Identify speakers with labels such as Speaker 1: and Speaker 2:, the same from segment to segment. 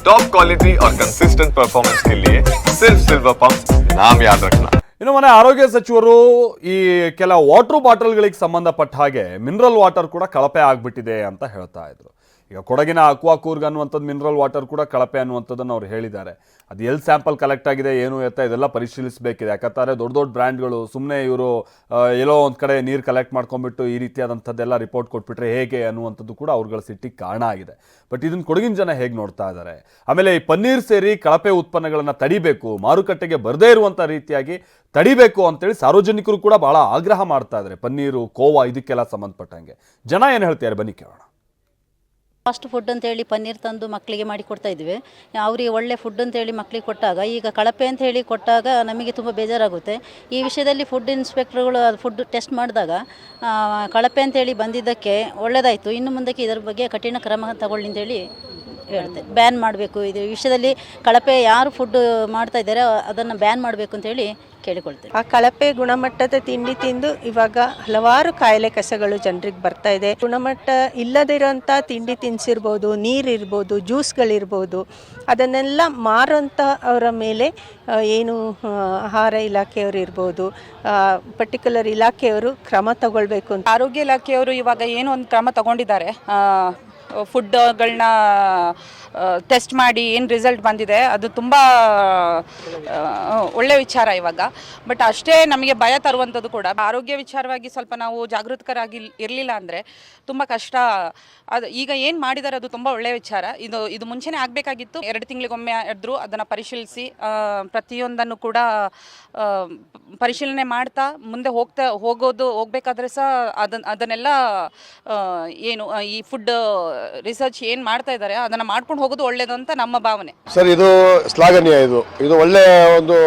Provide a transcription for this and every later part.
Speaker 1: Top quality और consistent performance के लिए सिर्फ सिल्वर पंप नाम याद रखना
Speaker 2: ಇನ್ನು ಮನೆ ಆರೋಗ್ಯ ಸಚಿವರು ಈ ಕೆಲ ವಾಟರ್ ಬಾಟಲ್ಗಳಿಗೆ ಸಂಬಂಧಪಟ್ಟ ಹಾಗೆ ಮಿನರಲ್ ವಾಟರ್ ಕೂಡ ಕಳಪೆ ಆಗ್ಬಿಟ್ಟಿದೆ ಅಂತ ಹೇಳ್ತಾ ಇದ್ರು ಈಗ ಕೊಡಗಿನ ಅಕ್ವಾ ಕೂರ್ಗ್ ಅನ್ನುವಂಥದ್ದು ಮಿನರಲ್ ವಾಟರ್ ಕೂಡ ಕಳಪೆ ಅನ್ನುವಂಥದ್ದನ್ನು ಅವ್ರು ಹೇಳಿದ್ದಾರೆ. ಅದು ಎಲ್ಲಿ ಸ್ಯಾಂಪಲ್ ಕಲೆಕ್ಟ್ ಆಗಿದೆ, ಏನು ಎತ್ತ ಇದೆಲ್ಲ ಪರಿಶೀಲಿಸಬೇಕಿದೆ. ಯಾಕಂತಾರೆ ದೊಡ್ಡ ದೊಡ್ಡ ಬ್ರ್ಯಾಂಡ್ಗಳು ಸುಮ್ಮನೆ ಇವರು ಎಲ್ಲೋ ಒಂದು ಕಡೆ ನೀರು ಕಲೆಕ್ಟ್ ಮಾಡ್ಕೊಂಡ್ಬಿಟ್ಟು ಈ ರೀತಿಯಾದಂಥದ್ದೆಲ್ಲ ರಿಪೋರ್ಟ್ ಕೊಟ್ಬಿಟ್ರೆ ಹೇಗೆ ಅನ್ನುವಂಥದ್ದು ಕೂಡ ಅವ್ರುಗಳ ಸಿಟ್ಟಿಗೆ ಕಾರಣ ಆಗಿದೆ. ಬಟ್ ಇದನ್ನು ಕೊಡಗಿನ ಜನ ಹೇಗೆ ನೋಡ್ತಾ ಇದ್ದಾರೆ ಆಮೇಲೆ ಈ ಪನ್ನೀರ್ ಸೇರಿ ಕಳಪೆ ಉತ್ಪನ್ನಗಳನ್ನು ತಡಿಬೇಕು, ಮಾರುಕಟ್ಟೆಗೆ ಬರದೇ ಇರುವಂಥ ರೀತಿಯಾಗಿ ತಡಿಬೇಕು ಅಂತೇಳಿ ಸಾರ್ವಜನಿಕರು ಕೂಡ ಬಹಳ ಆಗ್ರಹ ಮಾಡ್ತಾ ಇದ್ದಾರೆ ಪನ್ನೀರು, ಕೋವಾ, ಇದಕ್ಕೆಲ್ಲ ಸಂಬಂಧಪಟ್ಟಂಗೆ. ಜನ ಏನು ಹೇಳ್ತಾರೆ ಬನ್ನಿ ಕೇಳೋಣ.
Speaker 3: ಫಾಸ್ಟ್ ಫುಡ್ ಅಂತೇಳಿ ಪನ್ನೀರ್ ತಂದು ಮಕ್ಕಳಿಗೆ ಮಾಡಿ ಕೊಡ್ತಾ ಇದ್ವಿ. ಅವರಿಗೆ ಒಳ್ಳೆ ಫುಡ್ ಅಂತೇಳಿ ಮಕ್ಕಳಿಗೆ ಕೊಟ್ಟಾಗ, ಈಗ ಕಳಪೆ ಅಂತ ಹೇಳಿ ಕೊಟ್ಟಾಗ ನಮಗೆ ತುಂಬ ಬೇಜಾರಾಗುತ್ತೆ. ಈ ವಿಷಯದಲ್ಲಿ ಫುಡ್ ಇನ್ಸ್ಪೆಕ್ಟರ್ಗಳು ಫುಡ್ ಟೆಸ್ಟ್ ಮಾಡಿದಾಗ ಕಳಪೆ ಅಂತೇಳಿ ಬಂದಿದ್ದಕ್ಕೆ ಒಳ್ಳೆಯದಾಯಿತು ಇನ್ನು ಮುಂದಕ್ಕೆ ಇದರ ಬಗ್ಗೆ ಕಠಿಣ ಕ್ರಮ ತಗೊಳ್ಳಿ ಅಂತೇಳಿ ಹೇಳ್ತೆ ಬ್ಯಾನ್ ಮಾಡಬೇಕು. ಇದು ವಿಷಯದಲ್ಲಿ ಕಳಪೆ ಯಾರು ಫುಡ್ ಮಾಡ್ತಾ ಇದ್ದಾರೆ ಅದನ್ನು ಬ್ಯಾನ್ ಮಾಡಬೇಕು ಅಂತೇಳಿ ಕೇಳಿಕೊಳ್ತೇವೆ
Speaker 4: ಆ ಕಳಪೆ ಗುಣಮಟ್ಟದ ತಿಂಡಿ ತಿಂದು ಇವಾಗ ಹಲವಾರು ಕಾಯಿಲೆ ಕಸಗಳು ಜನರಿಗೆ ಬರ್ತಾ ಇದೆ. ಗುಣಮಟ್ಟ ಇಲ್ಲದಿರೋಂಥ ತಿಂಡಿ ತಿನಿಸಿರ್ಬೋದು ನೀರಿರ್ಬೋದು ಜ್ಯೂಸ್ಗಳಿರ್ಬೋದು ಅದನ್ನೆಲ್ಲ ಮಾರೋಂಥ ಅವರ ಮೇಲೆ ಏನು ಆಹಾರ ಇಲಾಖೆಯವರು ಇರ್ಬೋದು ಪರ್ಟಿಕ್ಯುಲರ್ ಇಲಾಖೆಯವರು ಕ್ರಮ ತಗೊಳ್ಬೇಕು ಅಂತ.
Speaker 5: ಆರೋಗ್ಯ ಇಲಾಖೆಯವರು ಇವಾಗ ಏನು ಒಂದು ಕ್ರಮ ತಗೊಂಡಿದ್ದಾರೆ. ಫುಡ್ಗಳನ್ನ ಟೆಸ್ಟ್ ಮಾಡಿ ಏನು ರಿಸಲ್ಟ್ ಬಂದಿದೆ, ಅದು ತುಂಬ ಒಳ್ಳೆ ವಿಚಾರ ಇವಾಗ. ಬಟ್ ಅಷ್ಟೇ ನಮಗೆ ಭಯ ತರುವಂಥದ್ದು ಕೂಡ. ಆರೋಗ್ಯ ವಿಚಾರವಾಗಿ ಸ್ವಲ್ಪ ನಾವು ಜಾಗೃತಕರಾಗಿ ಇರಲಿಲ್ಲ ಅಂದರೆ ತುಂಬ ಕಷ್ಟ. ಅದು ಈಗ ಏನು ಮಾಡಿದ್ದಾರೆ ಅದು ತುಂಬ ಒಳ್ಳೆಯ ವಿಚಾರ. ಇದು ಇದು ಮುಂಚೆನೇ ಆಗಬೇಕಾಗಿತ್ತು. ಎರಡು ತಿಂಗಳಿಗೊಮ್ಮೆ ಎದ್ರು ಅದನ್ನು ಪರಿಶೀಲಿಸಿ ಪ್ರತಿಯೊಂದನ್ನು ಕೂಡ ಪರಿಶೀಲನೆ ಮಾಡ್ತಾ ಮುಂದೆ ಹೋಗ್ತಾ, ಹೋಗೋದು, ಹೋಗಬೇಕಾದ್ರೆ ಸಹ ಅದನ್ನ ಅದನ್ನೆಲ್ಲ ಏನು, ಈ ಫುಡ್ ರಿಸರ್ಚ್ ಏನು ಮಾಡ್ತಾ ಇದ್ದಾರೆ ಅದನ್ನು ಮಾಡ್ಕೊಂಡು ಹೋಗೋದು ಒಳ್ಳೇದು ಅಂತ ನಮ್ಮ ಭಾವನೆ.
Speaker 6: ಸರ್, ಇದು ಶ್ಲಾಘನೀಯ ಇದು. ಇದು ಒಳ್ಳೆಯ ಒಂದು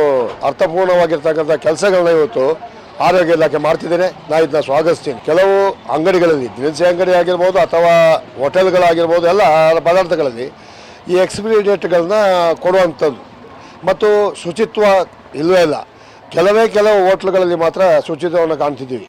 Speaker 6: ಅರ್ಥಪೂರ್ಣವಾಗಿರ್ತಕ್ಕಂಥ ಕೆಲಸಗಳನ್ನ ಇವತ್ತು ಆರೋಗ್ಯ ಇಲಾಖೆ ಮಾಡ್ತಿದ್ದೇನೆ. ನಾ ಇದನ್ನ ಸ್ವಾಗತಿಸ್ತೀನಿ. ಕೆಲವು ಅಂಗಡಿಗಳಲ್ಲಿ, ದಿನಸಿ ಅಂಗಡಿ ಆಗಿರ್ಬೋದು ಅಥವಾ ಹೋಟೆಲ್ಗಳಾಗಿರ್ಬೋದು, ಎಲ್ಲ ಪದಾರ್ಥಗಳಲ್ಲಿ ಈ ಎಕ್ಸ್ಪೈರಿ ಡೇಟ್ಗಳನ್ನ ಕೊಡುವಂಥದ್ದು. ಮತ್ತು ಶುಚಿತ್ವ ಇಲ್ಲವೇ ಇಲ್ಲ. ಕೆಲವೇ ಕೆಲವು ಹೋಟ್ಲ್ಗಳಲ್ಲಿ ಮಾತ್ರ ಶುಚಿತ್ವವನ್ನು ಕಾಣ್ತಿದ್ದೀವಿ.